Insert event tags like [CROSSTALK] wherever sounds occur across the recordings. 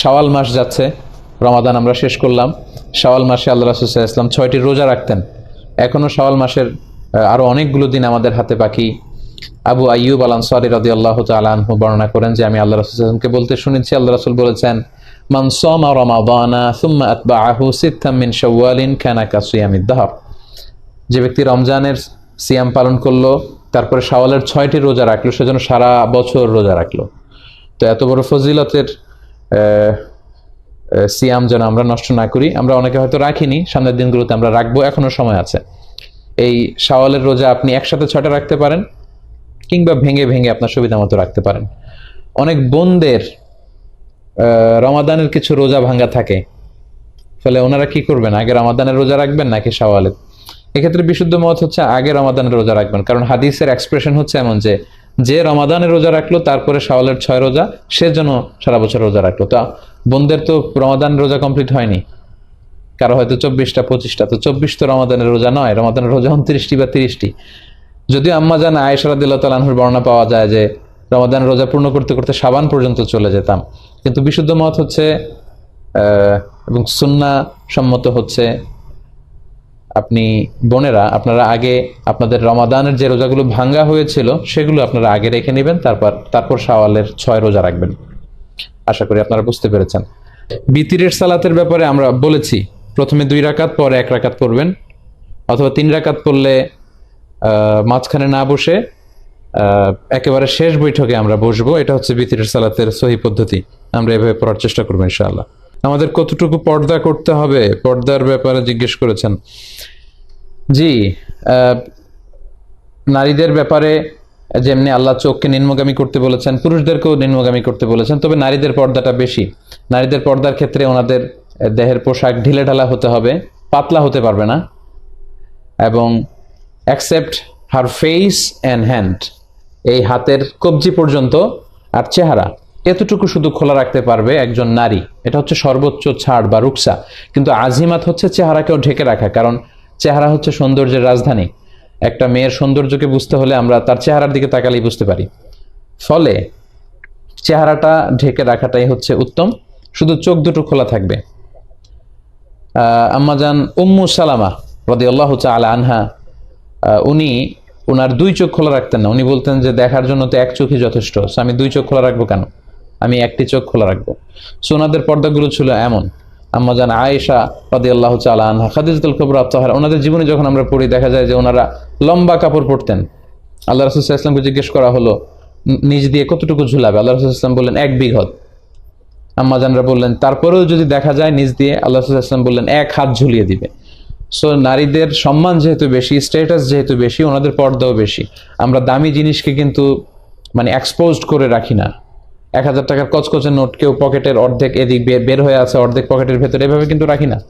শাওয়াল মাস যাচ্ছে রমাদান আমরা শেষ করলাম। শাওয়াল মাসে আল্লাহ রাসুল্লাহ ইসলাম ছয়টি রোজা রাখতেন। এখনও শাওয়াল মাসের আহ, আরও অনেকগুলো দিন আমাদের হাতে বাকি। আবু আইয়ুব আল আনসারি রাদি আল্লাহ তালু বর্ণনা করেন যে আমি আল্লাহ রাসুলকে বলতে শুনেছি আল্লাহ রাসুল বলেছেন মান সামা রমাদানা সুম্মা আতবাআহু সিত্তাম মিন শাওয়ালিন কানা কাসিয়ামিদ দাহর। যে ব্যক্তি রমজানের সিয়াম পালন করল তারপরে শাওয়ালের ছয়টি রোজা রাখল সেজন্য সারা বছর রোজা রাখল। তো এত বড় ফজিলতের আহ, আহ, সিয়াম যেন আমরা নষ্ট না করি, আমরা অনেকে হয়তো রাখিনি, সামনের দিনগুলোতে আমরা রাখব, এখনও সময় আছে। এই শাওয়ালের রোজা আপনি একসাথে ছয়টা রাখতে পারেন, কিংবা ভেঙে ভেঙে আপনার সুবিধা মতো রাখতে পারেন। অনেক বোনদের রমাদানের কিছু রোজা ভাঙ্গা থাকে। ফলে ওনারা কি করবেন, আগে রমাদানের রোজা রাখবেন নাকি শাওয়ালের? এক্ষেত্রে বিশুদ্ধ মত হচ্ছে, আগে রমাদানের রোজা রাখবেন। কারণ হাদিসের এক্সপ্রেশন হচ্ছে এমন যে যে রমাদানের রোজা রাখল, তারপরে শাওয়ালের ছয় রোজা, সে যেন সারা বছর রোজা রাখল। তা বোনদের তো রমাদান রোজা কমপ্লিট হয়নি। কারও হয়তো চব্বিশটা, পঁচিশটা, তো চব্বিশ তো রমাদানের রোজা নয়, রমাদানের রোজা উনত্রিশটি বা তিরিশটি। যদিও আম্মা জান আয়েশারাদিল্লাহ তালাহুর বর্ণনা পাওয়া যায় যে, রমাদান রোজা পূর্ণ করতে করতে সাবান পর্যন্ত চলে যেতাম। কিন্তু বিশুদ্ধ মত হচ্ছে এবং সুন্না সম্মত হচ্ছে আপনি বোনেরা, আপনারা আগে আপনাদের রমাদানের যে রোজাগুলো ভাঙ্গা হয়েছিল, সেগুলো আপনারা আগে রেখে নেবেন, তারপর তারপর শাওয়ালের ছয় রোজা রাখবেন। আশা করি আপনারা বুঝতে পেরেছেন। বিতিরের সালাতের ব্যাপারে আমরা বলেছি, প্রথমে দুই রাকাত, পরে এক রাকাত পড়বেন, অথবা তিন রাকাত পড়লে মাঝখানে না বসে একেবারে শেষ বৈঠকে আমরা বসবো। এটা হচ্ছে বিতিরের সালাতের সহি পদ্ধতি। আমরা এভাবে পড়ার চেষ্টা করব, ইনশাআল্লাহ। আমাদের কতটুকু পর্দা করতে হবে? পর্দার ব্যাপারে জিজ্ঞেস করেছেন। জি নারীদের ব্যাপারে যেমনি আল্লাহ চোখকে নিম্নগামী করতে বলেছেন, পুরুষদেরকেও নিম্নগামী করতে বলেছেন, তবে নারীদের পর্দাটা বেশি। নারীদের পর্দার ক্ষেত্রে ওনাদের দেহের পোশাক ঢিলে ঢালা হতে হবে, পাতলা হতে পারবে না, এবং accept hair face and hand এই হাতের কবজি পর্যন্ত আর চেহারা। এতটুকু শুধু খোলা রাখতে পারবে একজন নারী। এটা হচ্ছে সর্বোচ্চ ছাড় বা রুকসা। কিন্তু আজিমাত হচ্ছে চেহারাকেও ঢেকে রাখা, কারণ চেহারা হচ্ছে সৌন্দর্যের রাজধানী। একটা মেয়ের সৌন্দর্যকে বুঝতে হলে আমরা তার চেহারার দিকে তাকালেই বুঝতে পারি। ফলে চেহারাটা ঢেকে রাখাটাই হচ্ছে উত্তম। শুধু চোখ দুটো খোলা থাকবে। আম্মাজান উম্মু সালামা রদি আল্লাহ আলা আনহা উনি ওনার দুই চোখ খোলা রাখতেন না। উনি বলতেন যে, দেখার জন্য তো এক চোখই যথেষ্ট। আমি দুই চোখ খোলা রাখব কেন? আমি একটি চোখ খোলা রাখব। সো ওনাদের পর্দাগুলো ছিল এমন। আম্মাজান আয়েশা রদি আল্লাহ আলা আনহা খাদিজুল কবর আত্মহার, ওনাদের জীবনে যখন আমরা পড়ি, দেখা যায় যে ওনারা লম্বা কাপড় পরতেন। আল্লাহ রসুল ইসলামকে জিজ্ঞেস করা হলো "ন- নিজ দিয়ে কতটুকু ঝুলাবে? আল্লাহ রসুল ইসলাম বললেন, এক বিঘত। আম্মাজানরা বললেন, তারপরেও যদি দেখা যায় নিজ দিয়ে, আল্লাহ রসুল ইসলাম বললেন, এক হাত ঝুলিয়ে দিবে। সো নারীদের সম্মান যেহেতু বেশি স্ট্যাটাস যেহেতু বেশি, ওনাদের পর্দাও বেশি। আমরা দামি জিনিসকে কিন্তু মানে এক্সপোজড করে রাখি না। এক হাজার টাকার কচকচে নোট কেউ পকেটের অর্ধেক এদিক বের হয়ে আছে, অর্ধেক পকেটের ভেতরে। এভাবে কিন্তু রাখি না।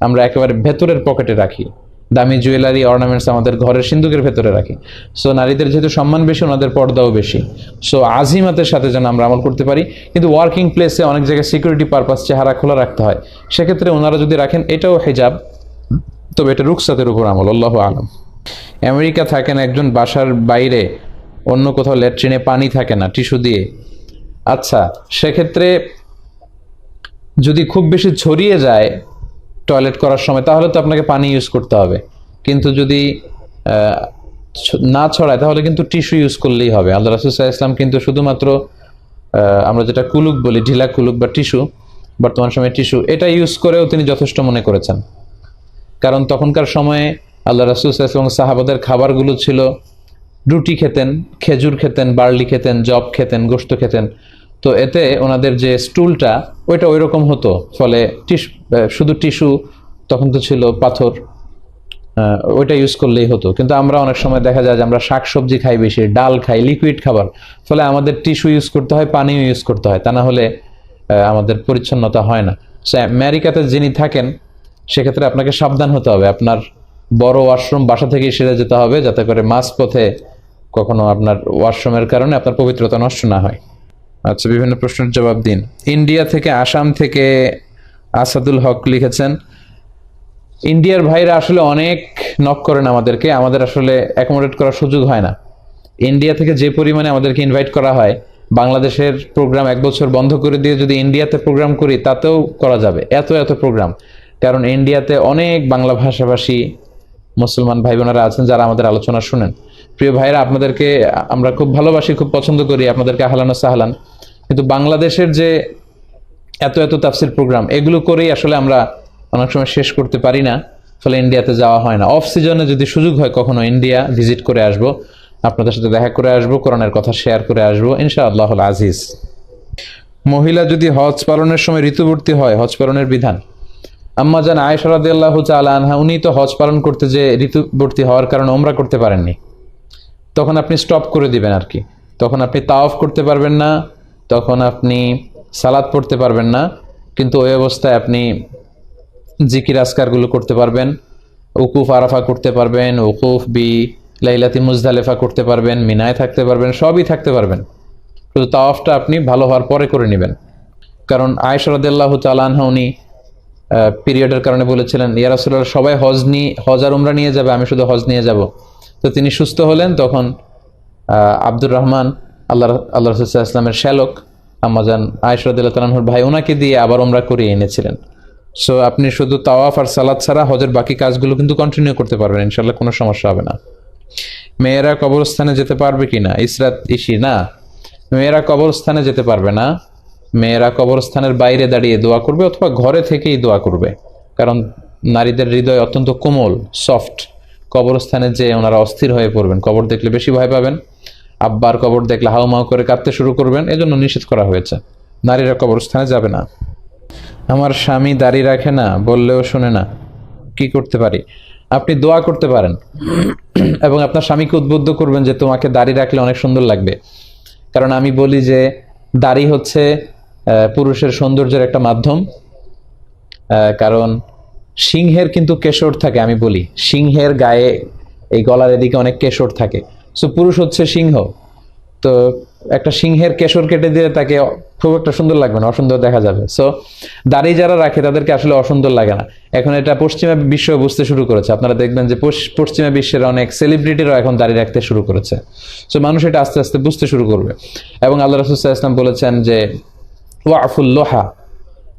আমরা একেবারে ভেতরের পকেটে রাখি। দামি জুয়েলারি অর্নামেন্টস আমাদের ঘরের সিন্ধুকের ভেতরে রাখি। সো নারীদের যেহেতু সম্মান বেশি, ওনাদের পর্দাও বেশি। সো আজিমাতের সাথে যেন আমরা আমল করতে পারি। কিন্তু ওয়ার্কিং প্লেসে অনেক জায়গায় সিকিউরিটি পারপাস চেহারা খোলা রাখতে হয়। সেক্ষেত্রে ওনারা যদি রাখেন, এটাও হেজাব। তবে এটা রুকসাতের উপর আমল, আল্লাহ আলম। আমেরিকা থাকেন একজন বাসার বাইরে, অন্য কোথাও ল্যাট্রিনে পানি থাকে না, টিস্যু দিয়ে। আচ্ছা সেক্ষেত্রে যদি খুব বেশি ছড়িয়ে যায় টয়লেট করার সময়, তাহলে তো আপনাকে পানি ইউজ করতে হবে। কিন্তু যদি না ছড়ায়, তাহলে কিন্তু টিস্যু ইউজ করলেই হবে। আল্লাহ রাসুসাহ ইসলাম কিন্তু শুধুমাত্র আমরা যেটা কুলুক বলি, ঢিলা কুলুক বা টিস্যু বর্তমান সময়ে টিস্যু এটা ইউজ করেও তিনি যথেষ্ট মনে করেছেন। কারণ তখনকার সময়ে আল্লাহ রাসুল এবং সাহাবাদের খাবারগুলো ছিল, রুটি খেতেন, খেজুর খেতেন, বার্লি খেতেন জব খেতেন গোস্ত খেতেন। তো এতে ওনাদের যে স্টুলটা ওইটা ওই রকম হতো। ফলে টিস আহ, শুধু টিস্যু তখন তো ছিল পাথর ওইটা ইউজ করলেই হতো। কিন্তু আমরা অনেক সময় দেখা যায় যে আমরা শাক সবজি খাই বেশি ডাল খাই লিকুইড খাবার। ফলে আমাদের টিস্যু ইউজ করতে হয় পানিও ইউজ করতে হয়। তা না হলে আমাদের পরিচ্ছন্নতা হয় না। সো আমেরিকাতে যিনি থাকেন সেক্ষেত্রে আপনাকে সাবধান হতে হবে। আপনার বড় ওয়াশরুম বাসা থেকেই সেরে যেতে হবে যাতে করে মাঝ পথে কখনো আপনার ওয়াশরুমের কারণে আপনার পবিত্রতা নষ্ট না হয়। আচ্ছা বিভিন্ন প্রশ্নের জবাব দিন। ইন্ডিয়া থেকে আসাম থেকে আসাদুল হক লিখেছেন, ইন্ডিয়ার ভাইরা আসলে অনেক নক করেন আমাদেরকে, আমাদের আসলে অ্যাকোমোডেট করার সুযোগ হয় না। ইন্ডিয়া থেকে যে পরিমাণে আমাদেরকে ইনভাইট করা হয়, বাংলাদেশের প্রোগ্রাম এক বছর বন্ধ করে দিয়ে যদি ইন্ডিয়াতে প্রোগ্রাম করি, তাতেও করা যাবে, এত এত প্রোগ্রাম কারণ ইন্ডিয়াতে অনেক বাংলা ভাষাভাষী মুসলমান ভাই বোনেরা আছেন যারা আমাদের আলোচনা শুনেন। প্রিয় ভাইরা, আপনাদেরকে আমরা খুব ভালোবাসি, খুব পছন্দ করি, আপনাদেরকে আহলান ও সাহলান। কিন্তু বাংলাদেশের যে এত এত তাফসির প্রোগ্রাম, এগুলো করেই আসলে আমরা অনেক সময় শেষ করতে পারি না, ফলে ইন্ডিয়াতে যাওয়া হয় না। অফ সিজনে যদি সুযোগ হয়, কখনো ইন্ডিয়া ভিজিট করে আসব। আপনাদের সাথে দেখা করে আসব, কোরআনের কথা শেয়ার করে আসব ইনশা আল্লাহ আজিজ। মহিলা যদি হজ পালনের সময় ঋতুবর্তী হয়, হজ পালনের বিধান। আম্মা জান আয়েশা রাদিয়াল্লাহু তাআলা আনহা, উনি তো হজ পালন করতে যে ঋতুবর্তী হওয়ার কারণে ওমরা করতে পারেননি। তখন আপনি স্টপ করে দিবেন আর কি। তখন আপনি তাওয়াফ করতে পারবেন না তখন আপনি সালাদ পড়তে পারবেন না, কিন্তু ওই অবস্থায় আপনি জিকির আসকারগুলো করতে পারবেন, উকুফ আরাফা করতে পারবেন, উকুফ বি লাইলাতি মুজদালেফা করতে পারবেন, মিনায় থাকতে পারবেন, সবই থাকতে পারবেন। শুধু তাওয়াফটা আপনি ভালো হওয়ার পরে করে নেবেন। কারণ তাআলা আনহা উনি পিরিয়ডের কারণে বলেছিলেন, ইয়া রাসূলুল্লাহ, সবাই হজ নিয়ে হজ আর উমরা নিয়ে যাবে, আমি শুধু হজ নিয়ে যাব। তো তিনি সুস্থ হলেন, তখন আব্দুর রহমান আল্লাহ আল্লাহ রসুল্লাহ ইসলামের শ্যালক আমাজান আয়সরদুল্লাহ তালাহুর ভাই ওনাকে দিয়ে আবার ওমরা করিয়ে এনেছিলেন। সো আপনি শুধু তাওয়াফ আর সালাদ ছাড়া হজের বাকি কাজগুলো কিন্তু কন্টিনিউ করতে পারবেন ইনশাল্লাহ কোনো সমস্যা হবে না। মেয়েরা কবরস্থানে যেতে পারবে কি না? ইসরাত ইসি না? মেয়েরা কবরস্থানে যেতে পারবে না? মেয়েরা কবরস্থানের বাইরে দাঁড়িয়ে দোয়া করবে অথবা ঘরে থেকেই দোয়া করবে? কারণ নারীদের হৃদয় অত্যন্ত কোমল সফট কবরস্থানে যে ওনারা অস্থির হয়ে পড়বেন, কবর দেখলে বেশি ভয় পাবেন। আব্বার কবর দেখলে হাউমাউ করে কাঁদতে শুরু করবেন, এজন্য নিষেধ করা হয়েছে। নারীরা কবরস্থানে যাবে না। আমার স্বামী দাড়ি রাখে না, বললেও শুনে না। কি করতে পারি? আপনি দোয়া করতে পারেন। এবং আপনার স্বামীকে উদ্বুদ্ধ করবেন যে তোমাকে দাড়ি রাখলে অনেক সুন্দর লাগবে। কারণ আমি বলি যে দাড়ি হচ্ছে পুরুষের সৌন্দর্যের একটা মাধ্যম। কারণ সিংহের কিন্তু কেশর থাকে, আমি বলি। সিংহের গায়ে এই গলার এদিকে অনেক কেশর থাকে। সো পুরুষ হচ্ছে সিংহ। তো একটা সিংহের কেশর কেটে দিয়ে তাকে খুব একটা সুন্দর লাগবে না, অসুন্দর দেখা যাবে। সো দাড়ি যারা রাখে তাদেরকে আসলে অসুন্দর লাগে না। এখন এটা পশ্চিমা বিশ্ব বুঝতে শুরু করেছে। আপনারা দেখবেন যে পশ- পশ্চিমা বিশ্বের অনেক সেলিব্রিটিরাও এখন দাড়ি রাখতে শুরু করেছে। সো মানুষ এটা আস্তে আস্তে বুঝতে শুরু করবে। এবং আল্লাহ রসুল্লাহ ইসলাম বলেছেন যে, ওয়াফুল লোহা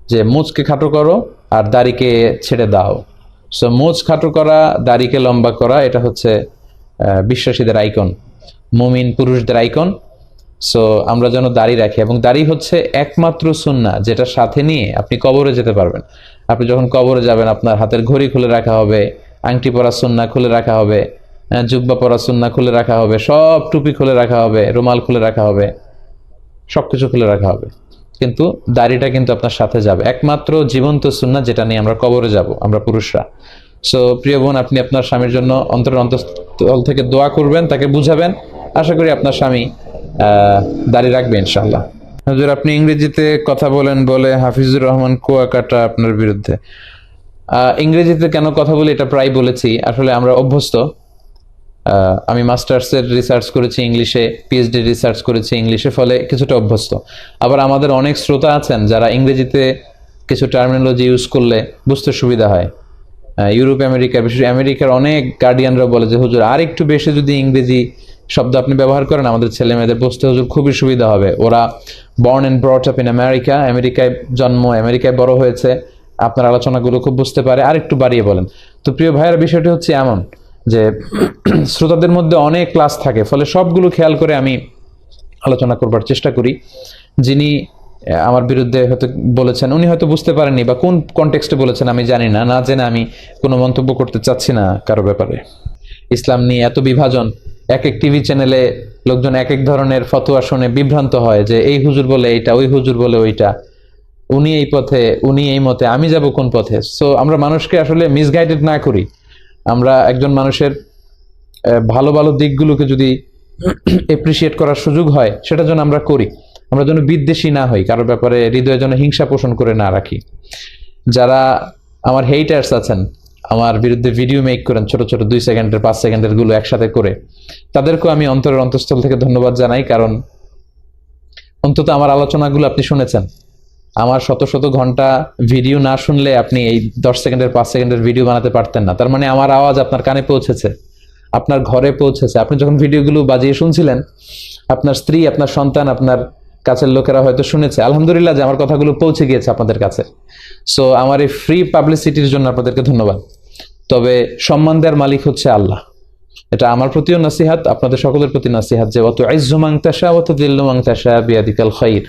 যে মুচকে খাটো করো আর দাড়িকে ছেড়ে দাও। সো মুচ খাটো করা, দাড়িকে লম্বা করা, এটা হচ্ছে বিশ্বাসীদের আইকন, মুমিন পুরুষদের আইকন। সো আমরা যেন দাড়ি রাখি, এবং দাড়ি হচ্ছে একমাত্র সুন্না যেটা সাথে নিয়ে আপনি কবরে যেতে পারবেন। আপনি যখন কবরে যাবেন, আপনার হাতের ঘড়ি খুলে রাখা হবে, আংটি পরা সুন্না খুলে রাখা হবে জুব্বা পরা সুন্না খুলে রাখা হবে, সব টুপি খুলে রাখা হবে, রুমাল খুলে রাখা হবে, সবকিছু খুলে রাখা হবে। কিন্তু দাড়িটা কিন্তু আপনার সাথে যাবে। একমাত্র জীবন্ত সুন্না যেটা নিয়ে আমরা কবরে যাব, আমরা পুরুষরা। সো প্রিয় বোন আপনি আপনার স্বামীর জন্য অন্তরের অন্তঃস্থল থেকে দোয়া করবেন তাকে বুঝাবেন। আশা করি আপনার স্বামী আহ, দাড়ি রাখবে ইনশাল্লাহ হুজুর আপনি ইংরেজিতে কথা বলেন বলে হাফিজুর রহমান কুয়াকাটা আপনার বিরুদ্ধে। ইংরেজিতে কেন কথা বলি এটা প্রায় বলেছি আসলে আমরা অভ্যস্ত। আমি মাস্টার্সের রিসার্চ করেছি ইংলিশে পিএইচডি রিসার্চ করেছি ইংলিশে ফলে কিছুটা অভ্যস্ত। আবার আমাদের অনেক শ্রোতা আছেন যারা ইংরেজিতে কিছু টার্মিনোলজি ইউজ করলে বুঝতে সুবিধা হয়। ইউরোপ আমেরিকা বিশেষ আমেরিকার অনেক গার্ডিয়ানরা বলে যে, হুজুর, আর একটু বেশি যদি ইংরেজি শব্দ আপনি ব্যবহার করেন, আমাদের ছেলে মেয়েদের বুঝতে হুজুর খুবই সুবিধা হবে। ওরা born and brought up in America আমেরিকায় জন্ম, আমেরিকায় বড় হয়েছে। আপনার আলোচনাগুলো খুব বুঝতে পারে। আর একটু বাড়িয়ে বলেন। তো প্রিয় ভাইয়ের, বিষয়টি হচ্ছে এমন যে, [CLEARS THROAT] শ্রোতাদের মধ্যে অনেক ক্লাস থাকে, ফলে সবগুলো খেয়াল করে আমি আলোচনা করবার চেষ্টা করি। যিনি আমার বিরুদ্ধে হয়তো বলেছেন, উনি হয়তো বুঝতে পারেননি বা কোন কনটেক্সটে বলেছেন আমি জানি না। না জেনে আমি কোনো মন্তব্য করতে চাচ্ছি না কারও ব্যাপারে। ইসলাম নিয়ে এত বিভাজন, এক এক টিভি চ্যানেলে লোকজন এক এক ধরনের ফতোয়া শুনে বিভ্রান্ত হয় যে এই হুজুর বলে এইটা, ওই হুজুর বলে ওইটা। উনি এই পথে, উনি এই মতে, আমি যাব কোন পথে? সো আমরা মানুষকে আসলে মিসগাইডেড না করি। আমরা একজন মানুষের ভালো ভালো দিকগুলোকে যদি [CLEARS THROAT] এপ্রিসিয়েট করার সুযোগ হয় সেটা যেন আমরা করি। আমরা যেন বিদ্বেষী না হই, কারোর ব্যাপারে হৃদয়ে যেন হিংসা পোষণ করে না রাখি। যারা আমার হেইটার্স আছেন, আমার বিরুদ্ধে ভিডিও মেক করেন, ছোট ছোট দুই সেকেন্ডের, পাঁচ সেকেন্ডেরগুলো একসাথে করে, তাদেরকেও আমি অন্তরের অন্তঃস্থল থেকে ধন্যবাদ জানাই, কারণ অন্তত আমার আলোচনাগুলো আপনি শুনেছেন। আমার শত শত ঘণ্টা ভিডিও না শুনলে আপনি এই দশ সেকেন্ডের, পাঁচ সেকেন্ডের ভিডিও বানাতে পারতেন না। তার মানে আমার আওয়াজ আপনার কানে পৌঁছেছে, আপনার ঘরে পৌঁছেছে। আপনি যখন ভিডিওগুলো বাজিয়ে শুনছিলেন, আপনার স্ত্রী, আপনার সন্তান, আপনার কাছের লোকেরা হয়তো শুনেছে। আলহামদুলিল্লাহ যে আমার কথাগুলো পৌঁছে গিয়েছে আপনাদের কাছে। সো আমার এই ফ্রি পাবলিসিটির জন্য আপনাদেরকে ধন্যবাদ। তবে সম্মান দেওয়ার মালিক হচ্ছে আল্লাহ। এটা আমার প্রতিও নাসিহাত, আপনাদের সকলের প্রতি নাসিহাত যে অত আইজুমাং তাসা অত দিল্লুমাং তাসা বিয়াদিকাল খৈর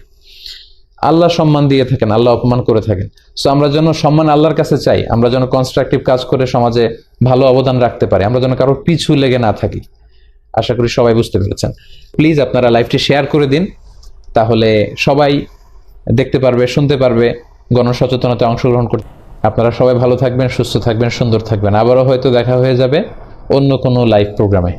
আল্লাহ সম্মান দিয়ে থাকেন, আল্লাহ অপমান করে থাকেন। সো আমরা যেন সম্মান আল্লাহর কাছে চাই, আমরা যেন কনস্ট্রাকটিভ কাজ করে সমাজে ভালো অবদান রাখতে পারি, আমরা যেন কারোর পিছু লেগে না থাকি। আশা করি সবাই বুঝতে পেরেছেন। প্লিজ আপনারা লাইভটি শেয়ার করে দিন। তাহলে সবাই দেখতে পারবে, শুনতে পারবে, গণসচেতনতায় অংশগ্রহণ করতে। আপনারা সবাই ভালো থাকবেন, সুস্থ থাকবেন, সুন্দর থাকবেন। আবারও হয়তো দেখা হয়ে যাবে অন্য কোনো লাইভ প্রোগ্রামে